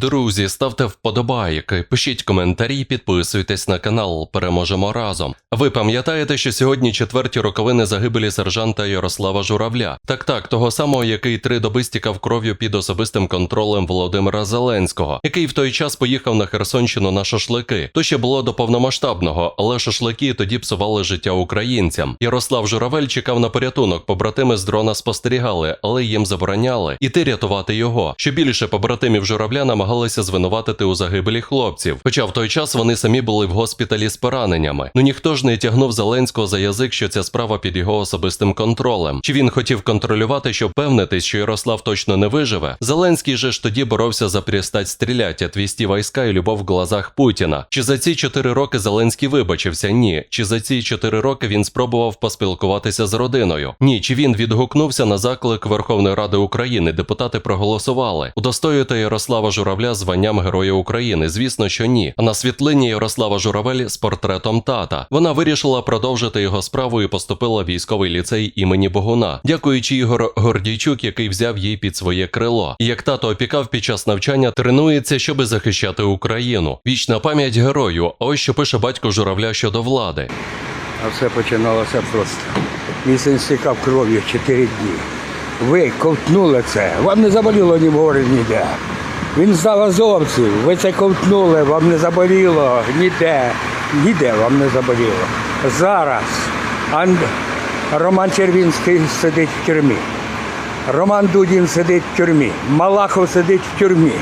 Друзі, ставте вподобайки, пишіть коментарі, підписуйтесь на канал. Переможемо разом. Ви пам'ятаєте, що сьогодні четверті роковини загибелі сержанта Ярослава Журавля? Так так, того самого, який три доби стікав кров'ю під особистим контролем Володимира Зеленського, який в той час поїхав на Херсонщину на шашлики. То ще було до повномасштабного, але шашлики тоді псували життя українцям. Ярослав Журавель чекав на порятунок. Побратими з дрона спостерігали, але їм забороняли іти рятувати його. Що більше побратимів журавля намагалися звинуватити у загибелі хлопців. Хоча в той час вони самі були в госпіталі з пораненнями. Ну ніхто ж не тягнув Зеленського за язик, що ця справа під його особистим контролем. Чи він хотів контролювати, щоб впевнитись, що Ярослав точно не виживе? Зеленський же ж тоді боровся за перестать стрілять, отвести війська і любов в глазах Путіна. Чи за ці чотири роки Зеленський вибачився? Ні. Чи за ці чотири роки він спробував поспілкуватися з родиною? Ні. Чи він відгукнувся на заклик Верховної Ради України? Депутати проголосували. Удостоювати Ярослава Журавля званням Героя України. Звісно, що ні. На світлині Ярослава Журавель з портретом тата. Вона вирішила продовжити його справу і поступила в військовий ліцей імені Богуна, дякуючи Ігор Гордійчук, який взяв її під своє крило. І як тато опікав під час навчання, тренується, щоби захищати Україну. Вічна пам'ять герою. Ось що пише батько Журавля щодо влади. А все починалося просто. Мій стікав кров'ю 4 дні. Ви ковтнули це, вам не заболіло ні в гори, ніде. Він здав азовців, ви це ковтнули, вам не заболіло ніде. Ніде вам не заболіло. Зараз Ан... Роман Червінський сидить в тюрмі. Роман Дудін сидить в тюрмі. Малахов сидить в тюрмі.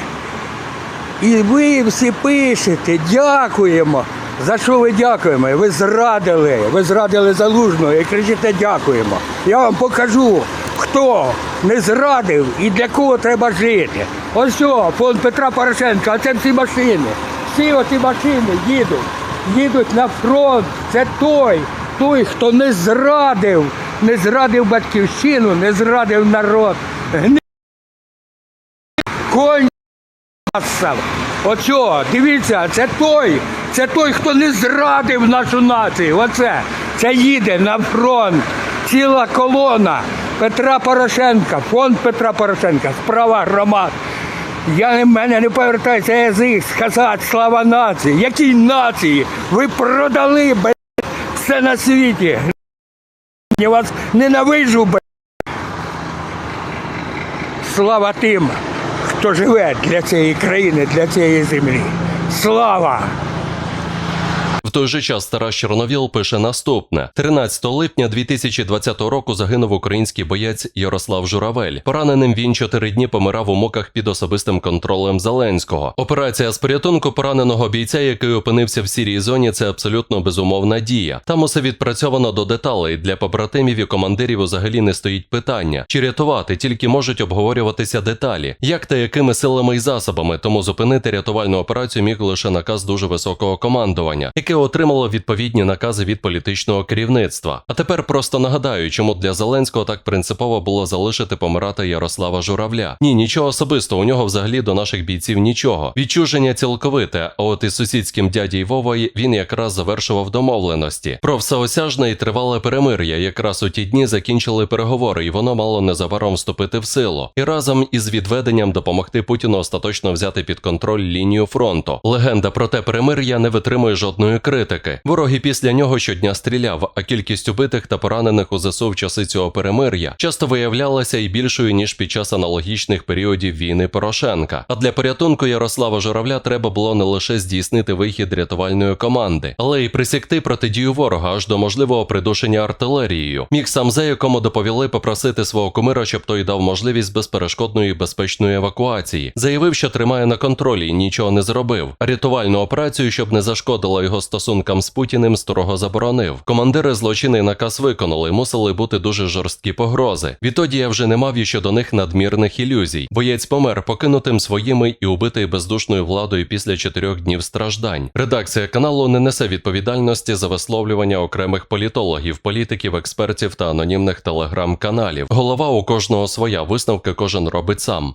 І ви всі пишете, дякуємо. За що ви дякуємо? Ви зрадили, ви зрадили залужного і кричите дякуємо. Я вам покажу, хто не зрадив і для кого треба жити. Ось о, фонд Петра Порошенка, а це всі машини. Всі оці машини їдуть, їдуть на фронт. Це той, той, хто не зрадив, не зрадив батьківщину, не зрадив народ. Гни... Конь дивіться, це той, це той, хто не зрадив нашу націю. Оце. Це їде на фронт. Ціла колона Петра Порошенка, фонд Петра Порошенка, справа громад. Я в мене не повертається язик сказати слава нації. Якій нації? Ви продали б, все на світі. Я вас ненавижу, б. Слава тим, хто живе для цієї країни, для цієї землі. Слава! В той же час Тарас Чорновіл пише наступне: 13 липня 2020 року загинув український боєць Ярослав Журавель. Пораненим він чотири дні помирав у муках під особистим контролем Зеленського. Операція з порятунку пораненого бійця, який опинився в сірій зоні, це абсолютно безумовна дія. Там усе відпрацьовано до деталей. Для побратимів і командирів взагалі не стоїть питання, чи рятувати, тільки можуть обговорюватися деталі, як та якими силами і засобами. Тому зупинити рятувальну операцію міг лише наказ дуже високого командування, яке отримало відповідні накази від політичного керівництва. А тепер просто нагадаю, чому для Зеленського так принципово було залишити помирати Ярослава Журавля. Ні, нічого особистого. У нього взагалі до наших бійців нічого. Відчуження цілковите. А от із сусідським дяді Вовою він якраз завершував домовленості. Про всеосяжне і тривале перемир'я. Якраз у ті дні закінчили переговори, і воно мало незабаром вступити в силу. І разом із відведенням допомогти Путіну остаточно взяти під контроль лінію фронту. Легенда про те перемир'я не витримує жодної критики. Ворог і після нього щодня стріляв, а кількість убитих та поранених у ЗСУ в часи цього перемир'я часто виявлялася і більшою ніж під час аналогічних періодів війни Порошенка. А для порятунку Ярослава Журавля треба було не лише здійснити вихід рятувальної команди, але й присікти протидію ворога аж до можливого придушення артилерією. Міг сам за якому доповіли попросити свого кумира, щоб той дав можливість безперешкодної і безпечної евакуації. Заявив, що тримає на контролі і нічого не зробив. Рятувальну операцію, щоб не зашкодила його стосункам з Путіним, строго заборонив. Командири злочинний наказ виконали, мусили бути дуже жорсткі погрози. Відтоді я вже не мав і щодо них надмірних ілюзій. Боєць помер, покинутим своїми і убитий бездушною владою після чотирьох днів страждань. Редакція каналу не несе відповідальності за висловлювання окремих політологів, політиків, експертів та анонімних телеграм-каналів. Голова у кожного своя висновки кожен робить сам.